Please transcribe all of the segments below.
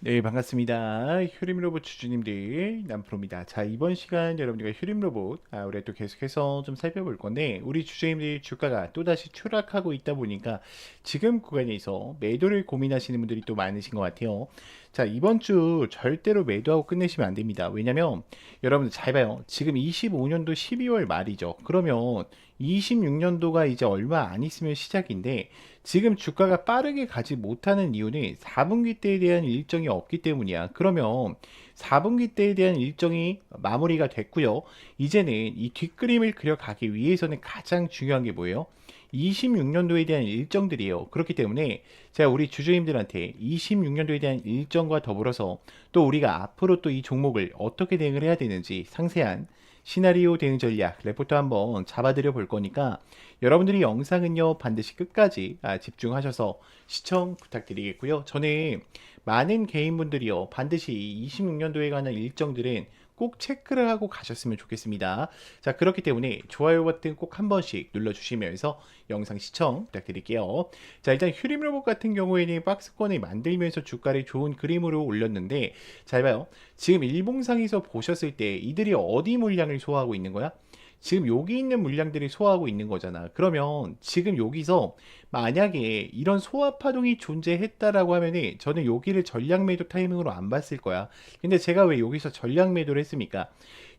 네, 반갑습니다. 휴림 로봇 주주님들, 남프로입니다. 자, 이번 시간 여러분들과 휴림 로봇, 아, 우리 또 계속해서 좀 살펴볼 건데, 우리 주주님들 주가가 또다시 추락하고 있다 보니까 지금 구간에서 매도를 고민하시는 분들이 또 많으신 것 같아요. 자, 이번 주 절대로 매도하고 끝내시면 안 됩니다. 왜냐면, 여러분들 잘 봐요. 지금 25년도 12월 말이죠. 그러면 26년도가 이제 얼마 안 있으면 시작인데, 지금 주가가 빠르게 가지 못하는 이유는 4분기 때에 대한 일정이 없기 때문이야. 그러면 4분기 때에 대한 일정이 마무리가 됐고요. 이제는 이 뒷그림을 그려가기 위해서는 가장 중요한 게 뭐예요? 26년도에 대한 일정들이에요. 그렇기 때문에 제가 우리 주주님들한테 26년도에 대한 일정과 더불어서 또 우리가 앞으로 또 이 종목을 어떻게 대응을 해야 되는지 상세한 시나리오 대응 전략 레포트 한번 잡아드려 볼 거니까 여러분들이 영상은요 반드시 끝까지 아, 집중하셔서 시청 부탁드리겠고요. 저는 많은 개인분들이요 반드시 26년도에 관한 일정들은 꼭 체크를 하고 가셨으면 좋겠습니다. 자, 그렇기 때문에 좋아요 버튼 꼭 한 번씩 눌러주시면서 영상 시청 부탁드릴게요. 자, 일단 휴림 로봇 같은 경우에는 박스권을 만들면서 주가를 좋은 그림으로 올렸는데, 잘 봐요. 지금 일봉상에서 보셨을 때 이들이 어디 물량을 소화하고 있는 거야? 지금 여기 있는 물량들이 소화하고 있는 거잖아. 그러면 지금 여기서 만약에 이런 소화 파동이 존재했다라고 하면은 저는 여기를 전략 매도 타이밍으로 안 봤을 거야. 근데 제가 왜 여기서 전략 매도를 했습니까?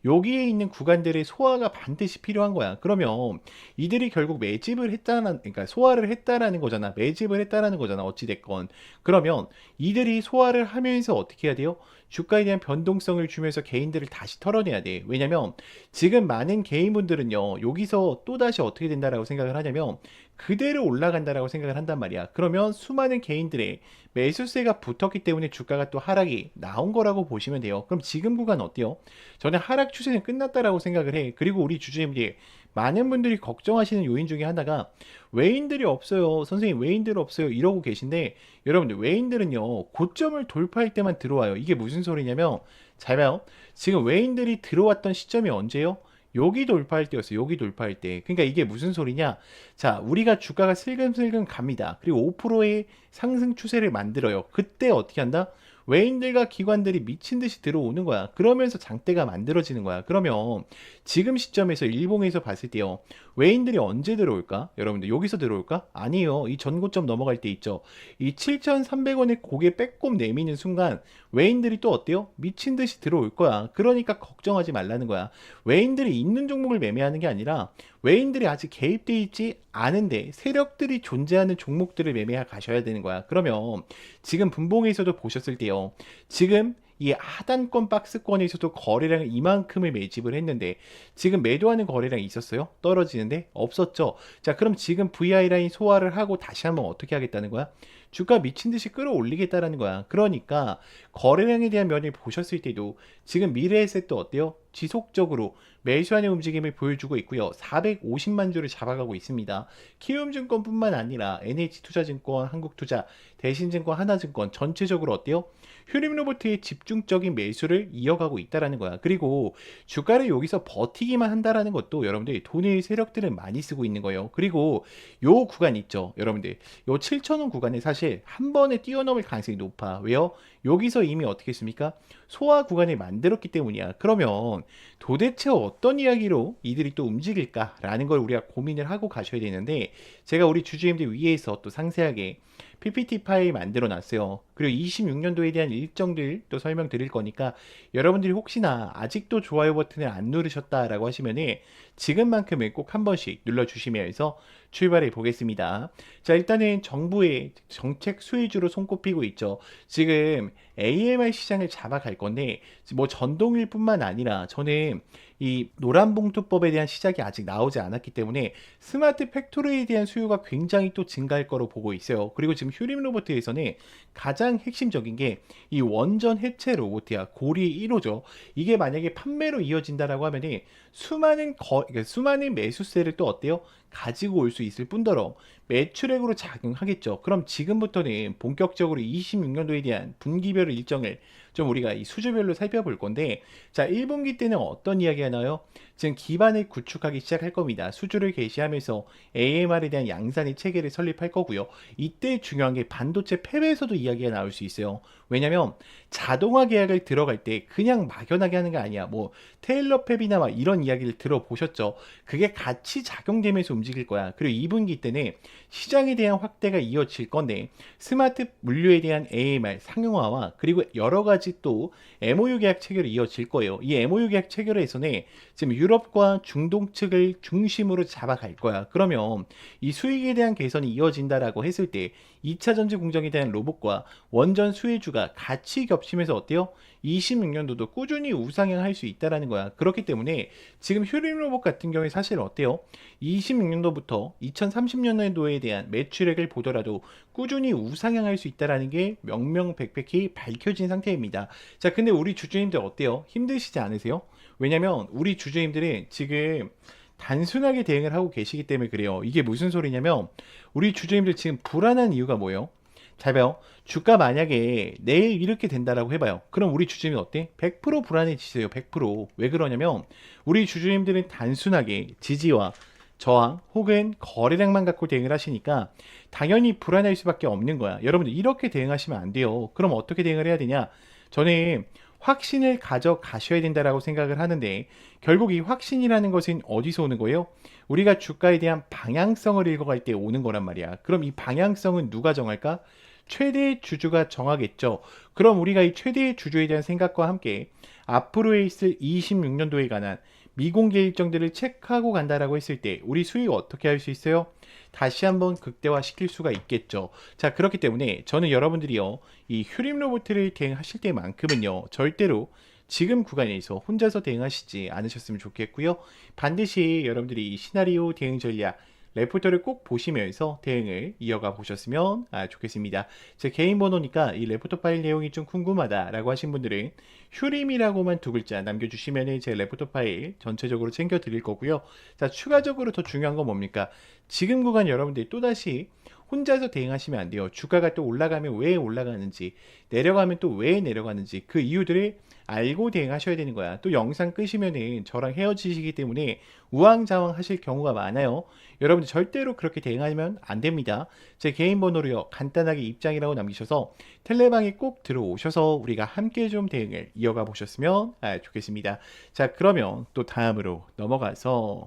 여기에 있는 구간들의 소화가 반드시 필요한 거야. 그러면 이들이 결국 매집을 했다는, 그러니까 소화를 했다라는 거잖아. 매집을 했다라는 거잖아. 어찌 됐건. 그러면 이들이 소화를 하면서 어떻게 해야 돼요? 주가에 대한 변동성을 주면서 개인들을 다시 털어내야 돼. 왜냐면 지금 많은 개인분들은요, 여기서 또 다시 어떻게 된다라고 생각을 하냐면 그대로 올라간다라고 생각을 한단 말이야. 그러면 수많은 개인들의 매수세가 붙었기 때문에 주가가 또 하락이 나온 거라고 보시면 돼요. 그럼 지금 구간 어때요? 저는 하락 추세는 끝났다라고 생각을 해. 그리고 우리 주주님들이 많은 분들이 걱정하시는 요인 중에 하나가 외인들이 없어요. 선생님 외인들 없어요. 이러고 계신데 여러분들 외인들은요. 고점을 돌파할 때만 들어와요. 이게 무슨 소리냐면 잘 봐요. 지금 외인들이 들어왔던 시점이 언제요? 여기 돌파할 때였어요. 여기 돌파할 때. 그러니까 이게 무슨 소리냐? 자, 우리가 주가가 슬금슬금 갑니다. 그리고 5%의 상승 추세를 만들어요. 그때 어떻게 한다? 외인들과 기관들이 미친 듯이 들어오는 거야. 그러면서 장대가 만들어지는 거야. 그러면 지금 시점에서 일봉에서 봤을 때요. 외인들이 언제 들어올까? 여러분들 여기서 들어올까? 아니요. 이 전고점 넘어갈 때 있죠. 이 7,300원에 고개 빼꼼 내미는 순간 외인들이 또 어때요? 미친 듯이 들어올 거야. 그러니까 걱정하지 말라는 거야. 외인들이 있는 종목을 매매하는 게 아니라 외인들이 아직 개입돼 있지 않은데 세력들이 존재하는 종목들을 매매해 가셔야 되는 거야. 그러면 지금 분봉에서도 보셨을 때요. 지금 이 하단권 박스권에서도 거래량을 이만큼을 매집을 했는데 지금 매도하는 거래량이 있었어요? 떨어지는데 없었죠. 자, 그럼 지금 VI 라인 소화를 하고 다시 한번 어떻게 하겠다는 거야? 주가 미친 듯이 끌어올리겠다라는 거야. 그러니까 거래량에 대한 면을 보셨을 때도 지금 미래에셋도 어때요? 지속적으로 매수하는 움직임을 보여주고 있고요. 450만 주를 잡아가고 있습니다. 키움증권뿐만 아니라 NH투자증권, 한국투자, 대신증권, 하나증권 전체적으로 어때요? 휴림 로버트의 집중적인 매수를 이어가고 있다라는 거야. 그리고 주가를 여기서 버티기만 한다라는 것도 여러분들 돈의 세력들을 많이 쓰고 있는 거예요. 그리고 요 구간 있죠. 여러분들 요 7천원 구간에 사실 한 번에 뛰어넘을 가능성이 높아. 왜요? 여기서 이미 어떻게 했습니까? 소화 구간을 만들었기 때문이야. 그러면 도대체 어떤 이야기로 이들이 또 움직일까라는 걸 우리가 고민을 하고 가셔야 되는데 제가 우리 주주님들 위해서 또 상세하게 PPT 파일 만들어 놨어요. 그리고 26년도에 대한 일정들 또 설명드릴 거니까 여러분들이 혹시나 아직도 좋아요 버튼을 안 누르셨다라고 하시면은 지금만큼은 꼭 한 번씩 눌러주시면서 출발해 보겠습니다. 자, 일단은 정부의 정책 수혜주로 손꼽히고 있죠. 지금 AMR 시장을 잡아갈 건데, 뭐 전동일 뿐만 아니라 저는 이 노란봉투법에 대한 시작이 아직 나오지 않았기 때문에 스마트 팩토리에 대한 수요가 굉장히 또 증가할 거로 보고 있어요. 그리고 지금 휴림 로버트에서는 가장 핵심적인 게 이 원전 해체 로봇이야. 고리 1호죠. 이게 만약에 판매로 이어진다라고 하면은 수많은 거, 그러니까 수많은 매수세를 또 어때요? 가지고 올 수 있을 뿐더러 매출액으로 작용하겠죠. 그럼 지금부터는 본격적으로 26년도에 대한 분기별 일정을 좀 우리가 이 수주별로 살펴볼 건데 자 1분기 때는 어떤 이야기가 나요? 지금 기반을 구축하기 시작할 겁니다. 수주를 개시하면서 AMR에 대한 양산의 체계를 설립할 거고요. 이때 중요한 게 반도체 팹에서도 이야기가 나올 수 있어요. 왜냐면 자동화 계약을 들어갈 때 그냥 막연하게 하는 게 아니야. 뭐 테일러 팹이나 막 이런 이야기를 들어보셨죠. 그게 같이 작용되면서 움직일 거야. 그리고 2분기 때는 시장에 대한 확대가 이어질 건데 스마트 물류에 대한 AMR 상용화와 그리고 여러 가지 또 MOU 계약 체결이 이어질 거예요. 이 MOU 계약 체결에서는 지금 유럽과 중동 측을 중심으로 잡아갈 거야. 그러면 이 수익에 대한 개선이 이어진다라고 했을 때 2차 전지 공정에 대한 로봇과 원전 수혜주가 같이 겹치면서 어때요? 26년도도 꾸준히 우상향할 수 있다라는 거야. 그렇기 때문에 지금 휴림 로봇 같은 경우에 사실 어때요? 26년도부터 2030년도에 대한 매출액을 보더라도 꾸준히 우상향할 수 있다라는 게 명명백백히 밝혀진 상태입니다. 자, 근데 우리 주주님들 어때요? 힘드시지 않으세요? 왜냐면 우리 주주님들은 지금 단순하게 대응을 하고 계시기 때문에 그래요. 이게 무슨 소리냐면 우리 주주님들 지금 불안한 이유가 뭐예요? 잘 봐요. 주가 만약에 내일 이렇게 된다라고 해봐요. 그럼 우리 주주님은 어때? 100% 불안해지세요. 100%. 왜 그러냐면 우리 주주님들은 단순하게 지지와 저항 혹은 거래량만 갖고 대응을 하시니까 당연히 불안할 수밖에 없는 거야. 여러분들 이렇게 대응하시면 안 돼요. 그럼 어떻게 대응을 해야 되냐? 저는 확신을 가져가셔야 된다라고 생각을 하는데 결국 이 확신이라는 것은 어디서 오는 거예요? 우리가 주가에 대한 방향성을 읽어갈 때 오는 거란 말이야. 그럼 이 방향성은 누가 정할까? 최대의 주주가 정하겠죠. 그럼 우리가 이 최대의 주주에 대한 생각과 함께 앞으로에 있을 26년도에 관한 미공개 일정들을 체크하고 간다라고 했을 때 우리 수익 어떻게 할 수 있어요? 다시 한번 극대화 시킬 수가 있겠죠. 자, 그렇기 때문에 저는 여러분들이요, 이 휴림 로봇을 대응하실 때만큼은요, 절대로 지금 구간에서 혼자서 대응하시지 않으셨으면 좋겠고요. 반드시 여러분들이 이 시나리오 대응 전략, 레포터를 꼭 보시면서 대응을 이어가 보셨으면 아, 좋겠습니다. 제 개인 번호니까 이 레포터 파일 내용이 좀 궁금하다라고 하신 분들은 휴림이라고만 두 글자 남겨주시면 제 레포터 파일 전체적으로 챙겨 드릴 거고요. 자, 추가적으로 더 중요한 건 뭡니까? 지금 구간 여러분들이 또다시 혼자서 대응하시면 안 돼요. 주가가 또 올라가면 왜 올라가는지, 내려가면 또 왜 내려가는지 그 이유들을 알고 대응하셔야 되는 거야. 또 영상 끄시면은 저랑 헤어지시기 때문에 우왕좌왕 하실 경우가 많아요. 여러분들 절대로 그렇게 대응하면 안 됩니다. 제 개인 번호로요. 간단하게 입장이라고 남기셔서 텔레방에 꼭 들어오셔서 우리가 함께 좀 대응을 이어가 보셨으면 아, 좋겠습니다. 자, 그러면 또 다음으로 넘어가서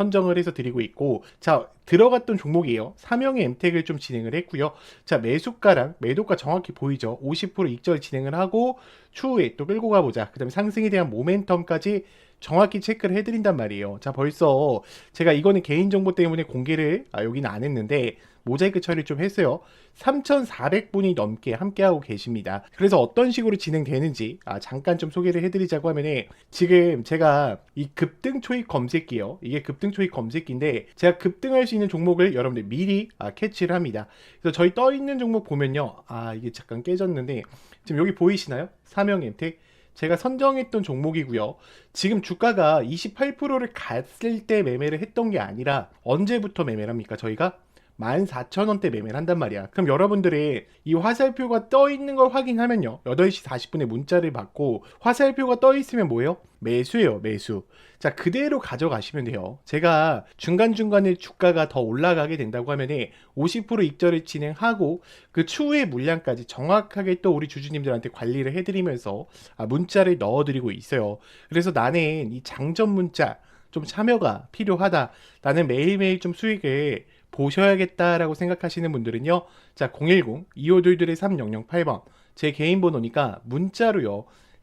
선정을 해서 드리고 있고 자 들어갔던 종목이에요. 삼형의 엠텍을 좀 진행을 했고요. 자 매수가랑 매도가 정확히 보이죠. 50% 익절 진행을 하고 추후에 또 끌고 가보자. 그 다음에 상승에 대한 모멘텀까지 정확히 체크를 해드린단 말이에요. 자 벌써 제가 이거는 개인정보 때문에 공개를 아, 여기는 안 했는데 모자이크 처리 좀 했어요. 3,400분이 넘게 함께하고 계십니다. 그래서 어떤 식으로 진행되는지 아, 잠깐 좀 소개를 해드리자고 하면은 지금 제가 이 급등 초입 검색기요. 이게 급등 초입 검색기인데 제가 급등할 수 있는 종목을 여러분들 미리 아, 캐치를 합니다. 그래서 저희 떠 있는 종목 보면요. 아, 이게 잠깐 깨졌는데 지금 여기 보이시나요? 사명 엠텍 제가 선정했던 종목이고요. 지금 주가가 28%를 갔을 때 매매를 했던 게 아니라 언제부터 매매를 합니까? 저희가 14,000원대 매매를 한단 말이야. 그럼 여러분들의 이 화살표가 떠 있는 걸 확인하면요. 8시 40분에 문자를 받고 화살표가 떠 있으면 뭐예요? 매수예요, 매수. 자, 그대로 가져가시면 돼요. 제가 중간중간에 주가가 더 올라가게 된다고 하면은 50% 익절을 진행하고 그 추후의 물량까지 정확하게 또 우리 주주님들한테 관리를 해드리면서 아, 문자를 넣어드리고 있어요. 그래서 나는 이 장전 문자 좀 참여가 필요하다. 나는 매일매일 좀 수익을 보셔야겠다라고 생각하시는 분들은요. 자, 010-2522-3008번. 제 개인 번호니까 문자로요.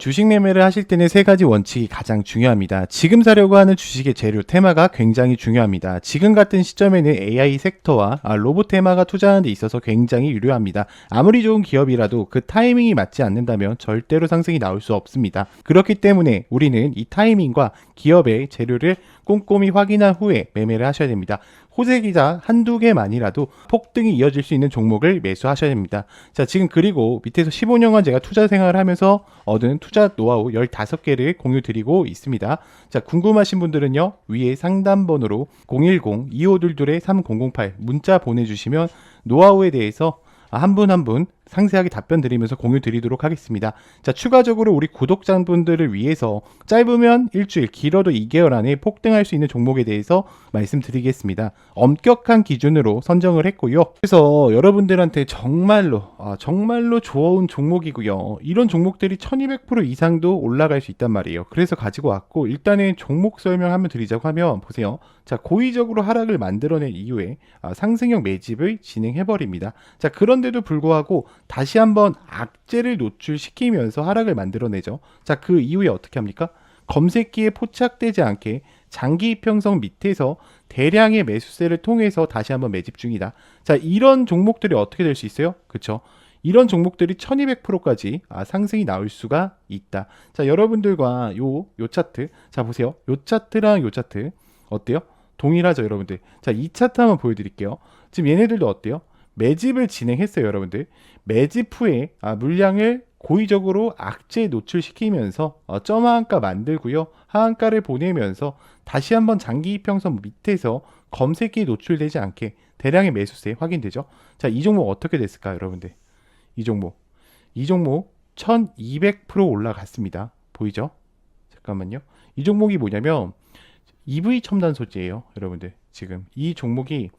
주식 매매를 하실 때는 세 가지 원칙이 가장 중요합니다. 지금 사려고 하는 주식의 재료 테마가 굉장히 중요합니다. 지금 같은 시점에는 AI 섹터와 아, 로봇 테마가 투자하는 데 있어서 굉장히 유료합니다. 아무리 좋은 기업이라도 그 타이밍이 맞지 않는다면 절대로 상승이 나올 수 없습니다. 그렇기 때문에 우리는 이 타이밍과 기업의 재료를 꼼꼼히 확인한 후에 매매를 하셔야 됩니다. 호재 기자 한두 개만이라도 폭등이 이어질 수 있는 종목을 매수하셔야 됩니다. 자, 지금 그리고 밑에서 15년간 제가 투자 생활을 하면서 얻은 투자 노하우 15개를 공유 드리고 있습니다. 자, 궁금하신 분들은요, 위에 상담번호로 010-2522-3008 문자 보내주시면 노하우에 대해서 한 분 한분 상세하게 답변 드리면서 공유 드리도록 하겠습니다. 자, 추가적으로 우리 구독자분들을 위해서 짧으면 일주일, 길어도 2개월 안에 폭등할 수 있는 종목에 대해서 말씀드리겠습니다. 엄격한 기준으로 선정을 했고요. 그래서 여러분들한테 정말로, 아, 정말로 좋은 종목이고요. 이런 종목들이 1200% 이상도 올라갈 수 있단 말이에요. 그래서 가지고 왔고, 일단은 종목 설명 한번 드리자고 하면, 보세요. 자, 고의적으로 하락을 만들어낸 이후에 아, 상승형 매집을 진행해버립니다. 자, 그런데도 불구하고 다시 한번 악재를 노출시키면서 하락을 만들어내죠. 자, 그 이후에 어떻게 합니까? 검색기에 포착되지 않게 장기 이평선 밑에서 대량의 매수세를 통해서 다시 한번 매집 중이다. 자, 이런 종목들이 어떻게 될 수 있어요? 그렇죠? 이런 종목들이 1200%까지 아, 상승이 나올 수가 있다. 자, 여러분들과 요, 요 차트. 자, 보세요. 요 차트랑 요 차트. 어때요? 동일하죠, 여러분들. 자, 이 차트 한번 보여드릴게요. 지금 얘네들도 어때요? 매집을 진행했어요, 여러분들. 매집 후에 아, 물량을 고의적으로 악재에 노출시키면서 어, 점 하한가 만들고요. 하한가를 보내면서 다시 한번 장기 이평선 밑에서 검색기에 노출되지 않게 대량의 매수세 확인되죠. 자, 이 종목 어떻게 됐을까, 여러분들? 이 종목. 이 종목 1200% 올라갔습니다. 보이죠? 잠깐만요. 이 종목이 뭐냐면 EV 첨단 소재예요, 여러분들. 지금 이 종목이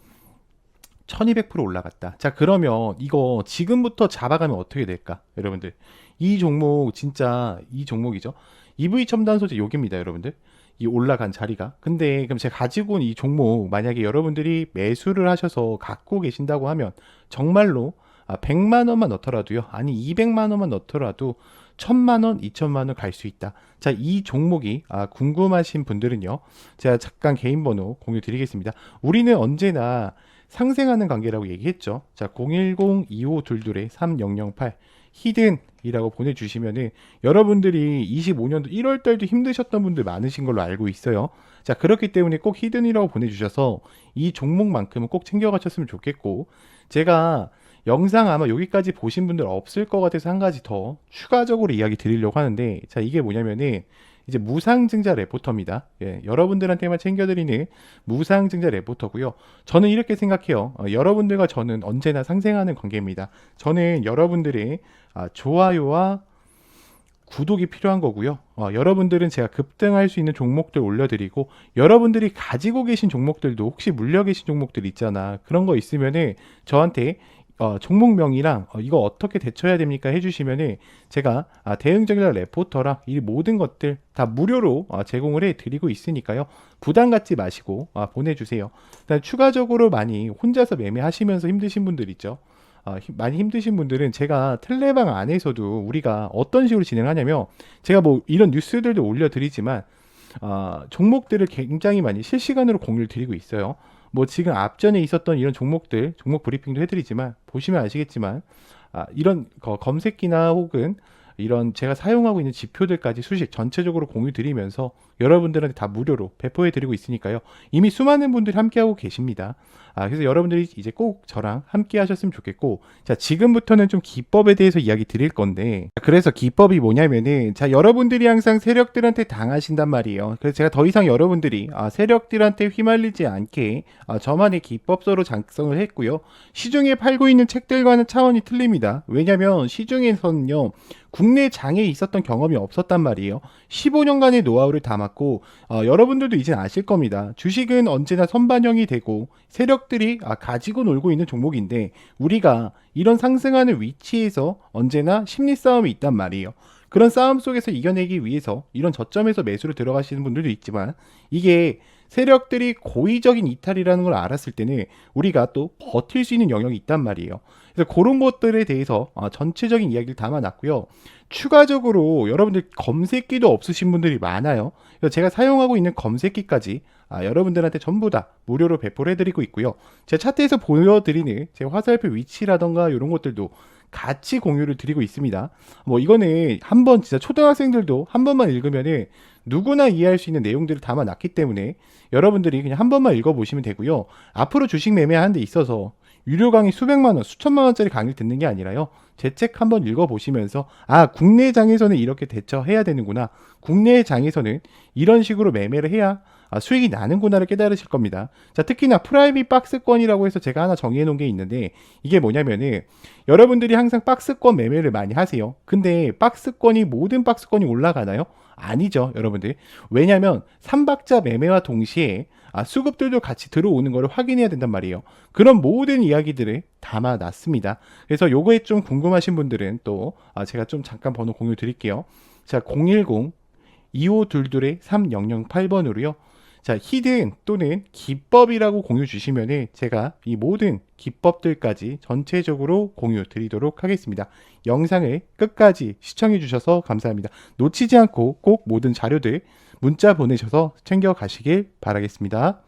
1200% 올라갔다. 자, 그러면 이거 지금부터 잡아가면 어떻게 될까? 여러분들. 이 종목 진짜 이 종목이죠. EV 첨단 소재 여기입니다, 여러분들. 이 올라간 자리가. 근데 그럼 제가 가지고 온 이 종목 만약에 여러분들이 매수를 하셔서 갖고 계신다고 하면 정말로 아, 100만 원만 넣더라도요. 아니 200만 원만 넣더라도 1000만 원, 2000만 원 갈 수 있다. 자, 이 종목이 아, 궁금하신 분들은요. 제가 잠깐 개인 번호 공유 드리겠습니다. 우리는 언제나 상생하는 관계라고 얘기했죠. 자, 010-2522-3008 히든이라고 보내주시면은 여러분들이 25년도 1월 달도 힘드셨던 분들 많으신 걸로 알고 있어요. 자, 그렇기 때문에 꼭 히든이라고 보내주셔서 이 종목만큼은 꼭 챙겨가셨으면 좋겠고, 제가 영상 아마 여기까지 보신 분들 없을 것 같아서 한 가지 더 추가적으로 이야기 드리려고 하는데, 자, 이게 뭐냐면은, 이제 무상증자 레포터입니다. 예, 여러분들한테만 챙겨드리는 무상증자 레포터고요. 저는 이렇게 생각해요. 어, 여러분들과 저는 언제나 상생하는 관계입니다. 저는 여러분들의 아, 좋아요와 구독이 필요한 거고요. 어, 여러분들은 제가 급등할 수 있는 종목들 올려드리고 여러분들이 가지고 계신 종목들도 혹시 물려 계신 종목들 있잖아. 그런 거 있으면은 저한테 어, 종목명이랑 어, 이거 어떻게 대처해야 됩니까 해주시면은 제가 아, 대응적인 레포터랑 이 모든 것들 다 무료로 아, 제공을 해드리고 있으니까요 부담 갖지 마시고 아, 보내주세요. 추가적으로 많이 혼자서 매매하시면서 힘드신 분들 있죠. 어, 힘- 많이 힘드신 분들은 제가 텔레방 안에서도 우리가 어떤 식으로 진행하냐면 제가 뭐 이런 뉴스들도 올려드리지만 어, 종목들을 굉장히 많이 실시간으로 공유를 드리고 있어요. 뭐 지금 앞전에 있었던 이런 종목들 종목 브리핑도 해드리지만 보시면 아시겠지만 아, 이런 거 검색기나 혹은 이런 제가 사용하고 있는 지표들까지 수식 전체적으로 공유 드리면서 여러분들한테 다 무료로 배포해 드리고 있으니까요. 이미 수많은 분들이 함께하고 계십니다. 아, 그래서 여러분들이 이제 꼭 저랑 함께 하셨으면 좋겠고, 자, 지금부터는 좀 기법에 대해서 이야기 드릴 건데, 그래서 기법이 뭐냐면은, 자, 여러분들이 항상 세력들한테 당하신단 말이에요. 그래서 제가 더 이상 여러분들이, 아, 세력들한테 휘말리지 않게, 아, 저만의 기법서로 작성을 했고요. 시중에 팔고 있는 책들과는 차원이 틀립니다. 왜냐면 시중에서는요, 국내 장에 있었던 경험이 없었단 말이에요. 15년간의 노하우를 담았고 어, 여러분들도 이제 아실 겁니다. 주식은 언제나 선반영이 되고 세력 들이 아, 가지고 놀고 있는 종목인데 우리가 이런 상승하는 위치에서 언제나 심리 싸움이 있단 말이에요. 그런 싸움 속에서 이겨내기 위해서 이런 저점에서 매수를 들어가시는 분들도 있지만 이게 세력들이 고의적인 이탈이라는 걸 알았을 때는 우리가 또 버틸 수 있는 영역이 있단 말이에요. 그래서 그런 것들에 대해서 어, 전체적인 이야기를 담아놨고요. 추가적으로 여러분들 검색기도 없으신 분들이 많아요. 그래서 제가 사용하고 있는 검색기까지 아, 여러분들한테 전부 다 무료로 배포를 해드리고 있고요. 제 차트에서 보여드리는 제 화살표 위치라던가 이런 것들도 같이 공유를 드리고 있습니다. 뭐 이거는 한번 진짜 초등학생들도 한 번만 읽으면은 누구나 이해할 수 있는 내용들을 담아놨기 때문에 여러분들이 그냥 한 번만 읽어보시면 되고요. 앞으로 주식 매매하는 데 있어서 유료 강의 수백만 원, 수천만 원짜리 강의를 듣는 게 아니라요. 제 책 한번 읽어보시면서 아 국내 장에서는 이렇게 대처해야 되는구나. 국내 장에서는 이런 식으로 매매를 해야 아, 수익이 나는구나를 깨달으실 겁니다. 자, 특히나 프라이빗 박스권이라고 해서 제가 하나 정리해 놓은 게 있는데 이게 뭐냐면은 여러분들이 항상 박스권 매매를 많이 하세요. 근데 박스권이 모든 박스권이 올라가나요? 아니죠, 여러분들. 왜냐면 삼박자 매매와 동시에 아, 수급들도 같이 들어오는 것을 확인해야 된단 말이에요. 그런 모든 이야기들을 담아놨습니다. 그래서 요거에 좀 궁금하신 분들은 또 아, 제가 좀 잠깐 번호 공유 드릴게요. 자, 010 2522의 3008번으로요. 자, 히든 또는 기법이라고 공유 주시면은 제가 이 모든 기법들까지 전체적으로 공유 드리도록 하겠습니다. 영상을 끝까지 시청해 주셔서 감사합니다. 놓치지 않고 꼭 모든 자료들 문자 보내셔서 챙겨 가시길 바라겠습니다.